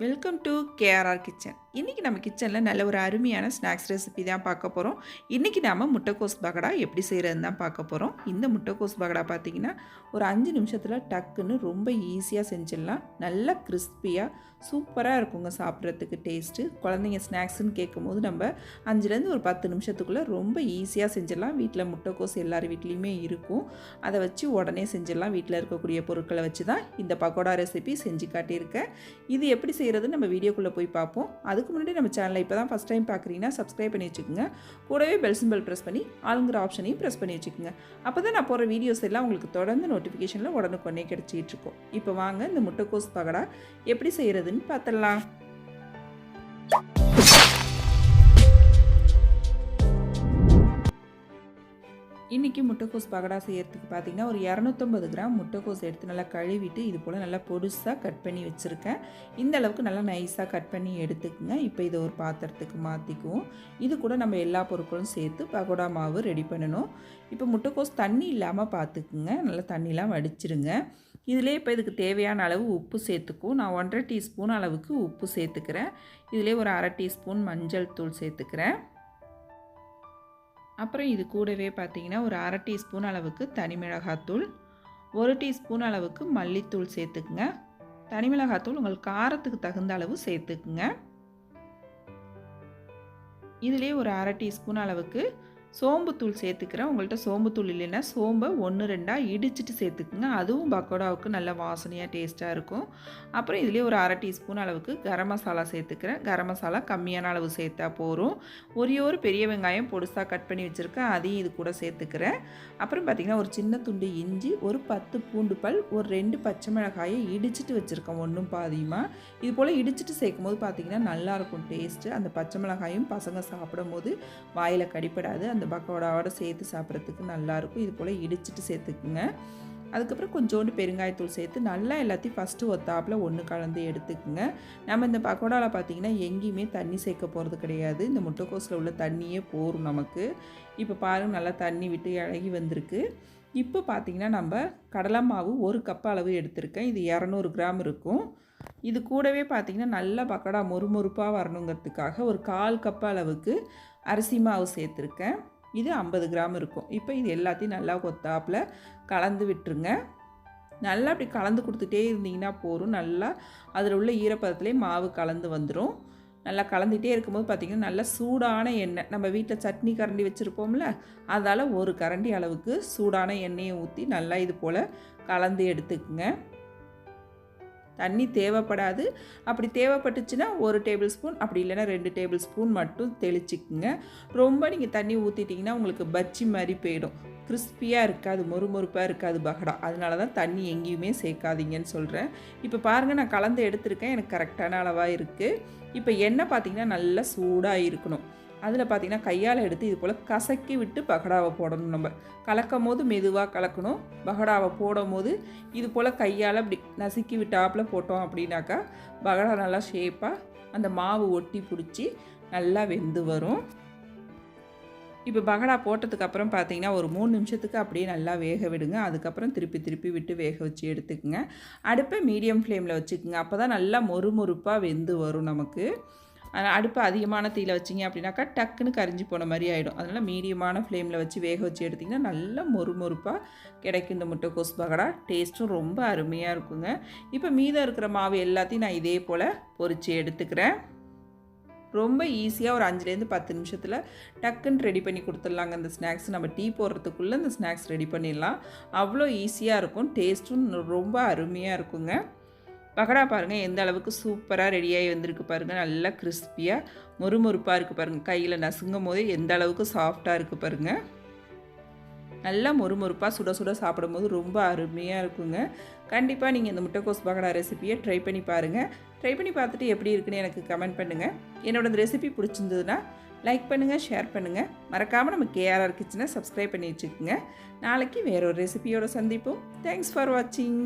Welcome to KRR kitchen இன்றைக்கி நம்ம கிச்சனில் நல்ல ஒரு அருமையான ஸ்நாக்ஸ் ரெசிபி தான் பார்க்க போகிறோம் இன்றைக்கி நாம் முட்டைக்கோஸ் பகடா எப்படி செய்கிறதுன்னு தான் பார்க்க போகிறோம் இந்த முட்டைக்கோஸ் பகடா பார்த்திங்கன்னா ஒரு அஞ்சு நிமிஷத்தில் டக்குன்னு ரொம்ப ஈஸியாக செஞ்சிடலாம். நல்லா கிறிஸ்பியாக சூப்பராக இருக்குங்க சாப்பிட்றதுக்கு டேஸ்ட்டு குழந்தைங்க ஸ்நாக்ஸுன்னு கேட்கும்போது நம்ம அஞ்சுலேருந்து ஒரு பத்து நிமிஷத்துக்குள்ளே ரொம்ப ஈஸியாக செஞ்சிடலாம். வீட்டில் முட்டைக்கோஸ் எல்லார் வீட்லேயுமே இருக்கும். அதை வச்சு உடனே செஞ்சிடலாம். வீட்டில் இருக்கக்கூடிய பொருட்களை வச்சு தான் இந்த பக்கோடா ரெசிபி செஞ்சு காட்டியிருக்கேன். இது எப்படி செய்கிறது நம்ம வீடியோக்குள்ளே போய் பார்ப்போம். அதுக்கு முன்னாடி நம்ம சேனலை இப்போ தான் ஃபஸ்ட் டைம் பார்க்குறீங்கன்னா சப்ஸ்கிரைப் பண்ணி வச்சுக்கோங்க. கூடவே பெல் சிம்பிள் ப்ரெஸ் பண்ணி ஆளுங்கிற ஆப்ஷனையும் ப்ரெஸ் பண்ணி வச்சுக்கோங்க. அப்போ தான் நான் போகிற வீடியோஸ் எல்லாம் உங்களுக்கு தொடர்ந்து நோட்டிஃபிகேஷனில் உடனுக்குடனே கிடச்சிட்டு இருக்கும். இப்போ வாங்க இந்த முட்டைக்கோஸ் பகடா எப்படி செய்கிறதுன்னு பார்த்துடலாம் இன்றைக்கி முட்டைக்கோஸ் பகடா செய்கிறதுக்கு பார்த்தீங்கன்னா ஒரு இரநூத்தம்பது கிராம் முட்டைக்கோஸ் எடுத்து நல்லா கழுவிட்டு இது போல் நல்லா பொடுசாக கட் பண்ணி வச்சுருக்கேன். இந்த அளவுக்கு நல்லா நைஸாக கட் பண்ணி எடுத்துக்குங்க. இப்போ இதை ஒரு பாத்திரத்துக்கு மாற்றிக்குவோம் இது கூட நம்ம எல்லா பொருட்களும் சேர்த்து பகோடா மாவு ரெடி பண்ணணும். இப்போ முட்டைக்கோஸ் தண்ணி இல்லாமல் பார்த்துக்குங்க நல்லா தண்ணிலாம் வடிச்சிருங்க இதிலே இப்போ இதுக்கு தேவையான அளவு உப்பு சேர்த்துக்கும் நான் ஒன்றரை டீஸ்பூன் அளவுக்கு உப்பு சேர்த்துக்கிறேன். இதிலே ஒரு அரை டீஸ்பூன் மஞ்சள் தூள் சேர்த்துக்கிறேன். அப்புறம் இது கூடவே பார்த்தீங்கன்னா ஒரு அரை டீஸ்பூன் அளவுக்கு தனிமிளகாத்தூள் ஒரு டீஸ்பூன் அளவுக்கு மல்லித்தூள் சேர்த்துக்குங்க. தனிமிளகாத்தூள் உங்கள் காரத்துக்கு தகுந்த அளவு சேர்த்துக்குங்க. இதிலே ஒரு அரை டீஸ்பூன் அளவுக்கு சோம்புத்தூள் சேர்த்துக்கிறேன். உங்கள்கிட்ட சோம்புத்தூள் இல்லைன்னா சோம்பை ஒன்று ரெண்டாக இடிச்சிட்டு சேர்த்துக்குங்க. அதுவும் பக்கோடாவுக்கு நல்ல வாசனையாக டேஸ்ட்டாக இருக்கும். அப்புறம் இதுலேயே ஒரு அரை டீஸ்பூன் அளவுக்கு கரம் மசாலா சேர்த்துக்கிறேன். கரம் மசாலா கம்மியான அளவு சேர்த்தா போகும் ஒரே ஒரு பெரிய வெங்காயம் பொடுசாக கட் பண்ணி வச்சுருக்கேன். அதையும் இது கூட சேர்த்துக்கிறேன். அப்புறம் பார்த்திங்கன்னா ஒரு சின்ன துண்டு இஞ்சி ஒரு பத்து பூண்டு பல் ஒரு ரெண்டு பச்சை மிளகாயை இடிச்சிட்டு வச்சுருக்கேன் ஒன்றும் பாதியமாக இது போல் இடிச்சிட்டு சேர்க்கும் போது பார்த்திங்கன்னா நல்லாயிருக்கும் டேஸ்ட்டு. அந்த பச்சை மிளகாயும் பசங்க சாப்பிடும் போது வாயில் கடிப்படாது. அந்த பக்கோடாவோட சேர்த்து சாப்பிட்றதுக்கு நல்லாயிருக்கும். இது போல் இடிச்சிட்டு சேர்த்துக்குங்க. அதுக்கப்புறம் கொஞ்சோண்டு பெருங்காயத்தூள் சேர்த்து நல்லா எல்லாத்தையும் ஃபஸ்ட்டு ஒத்தாப்பில் ஒன்று கலந்து எடுத்துக்குங்க. நம்ம இந்த பக்கோடாவில் பார்த்திங்கன்னா எங்கேயுமே தண்ணி சேர்க்க போகிறது கிடையாது. இந்த முட்டைக்கோஸில் உள்ள தண்ணியே போகும் நமக்கு. இப்போ பாருங்கள் நல்லா தண்ணி விட்டு இழகி வந்திருக்கு. இப்போ பார்த்திங்கன்னா நம்ம கடலை மாவு ஒரு கப் அளவு எடுத்திருக்கேன். இது இரநூறு கிராம் இருக்கும். இது கூடவே பார்த்திங்கன்னா நல்லா பக்கோடா மொறுமொறுப்பாக வரணுங்கிறதுக்காக ஒரு கால் கப் அளவுக்கு அரிசி மாவு சேர்த்துருக்கேன். இது ஐம்பது கிராம் இருக்கும். இப்போ இது எல்லாத்தையும் நல்லா கொத்தாப்பில் கலந்து விட்டுருங்க. நல்லா அப்படி கலந்து கொடுத்துட்டே இருந்தீங்கன்னா போகும் நல்லா அதில் உள்ள ஈரப்பதத்துலேயே மாவு கலந்து வந்துடும் நல்லா கலந்துகிட்டே இருக்கும்போது பார்த்திங்கன்னா நல்லா சூடான எண்ணெய். நம்ம வீட்டில் சட்னி கரண்டி வச்சுருப்போம்ல அதால் ஒரு கரண்டி அளவுக்கு சூடான எண்ணெயை ஊற்றி நல்லா இது போல் கலந்து எடுத்துக்குங்க. தண்ணி தேவைப்படாது. அப்படி தேவைப்பட்டுச்சுன்னா ஒரு டேபிள் ஸ்பூன் அப்படி இல்லைன்னா ரெண்டு டேபிள் ஸ்பூன் மட்டும் தெளிச்சிக்கோங்க. ரொம்ப நீங்கள் தண்ணி ஊற்றிட்டிங்கன்னா உங்களுக்கு பச்சி மாதிரி போயிடும். கிறிஸ்பியாக இருக்காது மொறுமொறுப்பாக இருக்காது பகடா. அதனால தான் தண்ணி எங்கேயுமே சேர்க்காதீங்கன்னு சொல்கிறேன் இப்போ பாருங்கள் நான் கலந்து எடுத்திருக்கேன். எனக்கு கரெக்டான அளவாக இருக்குது இப்போ எண்ணெய் பார்த்திங்கன்னா நல்லா சூடாக இருக்கணும். அதில் பார்த்திங்கன்னா கையால் எடுத்து இது போல் கசக்கி விட்டு பகடாவை போடணும் நம்ம. கலக்கும் போது மெதுவாக கலக்கணும். பகடாவை போடும் போது இது போல் கையால் அப்படி நசுக்கி விட்டாப்பில் போட்டோம் அப்படின்னாக்கா பகடா நல்லா ஷேப்பாக அந்த மாவு ஒட்டி பிடிச்சி நல்லா வெந்து வரும். இப்போ பகடா போட்டதுக்கு அப்புறம் பார்த்தீங்கன்னா ஒரு மூணு நிமிஷத்துக்கு அப்படியே நல்லா வேக விடுங்க. அதுக்கப்புறம் திருப்பி திருப்பி விட்டு வேக வச்சு எடுத்துக்கோங்க. அடுப்பை மீடியம் ஃப்ளேமில் வச்சுக்கோங்க. அப்போ தான் நல்லா மொறுமொறுப்பாக வெந்து வரும் நமக்கு. அடுப்பு அதிகமான தீயில் வச்சிங்க அப்படின்னாக்கா டக்குன்னு கரிஞ்சு போன மாதிரி ஆகிடும் அதனால் மீடியமான ஃப்ளேமில் வச்சு வேக வச்சு எடுத்திங்கன்னா நல்லா மொறுமொறுப்பாக கிடைக்கும் இந்த முட்டைக்கோஸ் பகடா. டேஸ்ட்டும் ரொம்ப அருமையாக இருக்குங்க. இப்போ மீதம் இருக்கிற மாவு எல்லாத்தையும் நான் இதே போல் பொறிச்சு எடுத்துக்கிறேன். ரொம்ப ஈஸியாக ஒரு அஞ்சுலேருந்து பத்து நிமிஷத்தில் டக்குன்னு ரெடி பண்ணி கொடுத்துட்லாங்க. இந்த ஸ்நாக்ஸ் நம்ம டீ போடுறதுக்குள்ளே இந்த ஸ்நாக்ஸ் ரெடி பண்ணிடலாம். அவ்வளோ ஈஸியாக இருக்கும். டேஸ்ட்டும் ரொம்ப அருமையாக இருக்குங்க. பகடா பாருங்கள் எந்த அளவுக்கு சூப்பராக ரெடியாகி வந்திருக்கு பாருங்கள் நல்லா கிறிஸ்பியாக மொறுமொறுப்பாக இருக்குது பாருங்கள் கையில் நசுங்கும் போது எந்த அளவுக்கு சாஃப்டாக இருக்குது பாருங்கள் நல்லா மொறுமொறுப்பாக சுட சுட சாப்பிடும்போது ரொம்ப அருமையாக இருக்குங்க. கண்டிப்பாக நீங்கள் இந்த முட்டைக்கோஸ் பகடா ரெசிப்பியை ட்ரை பண்ணி பாருங்கள் ட்ரை பண்ணி பார்த்துட்டு எப்படி இருக்குன்னு எனக்கு கமெண்ட் பண்ணுங்கள் என்னோட இந்த ரெசிபி பிடிச்சிருந்ததுன்னா லைக் பண்ணுங்கள் ஷேர் பண்ணுங்கள் மறக்காமல் நம்ம கேஆர்ஆர் கிச்சனை சப்ஸ்கிரைப் பண்ணி வச்சுக்கோங்க. நாளைக்கு வேற ஒரு ரெசிபியோட சந்திப்போம். தேங்க்ஸ் ஃபார் வாட்சிங்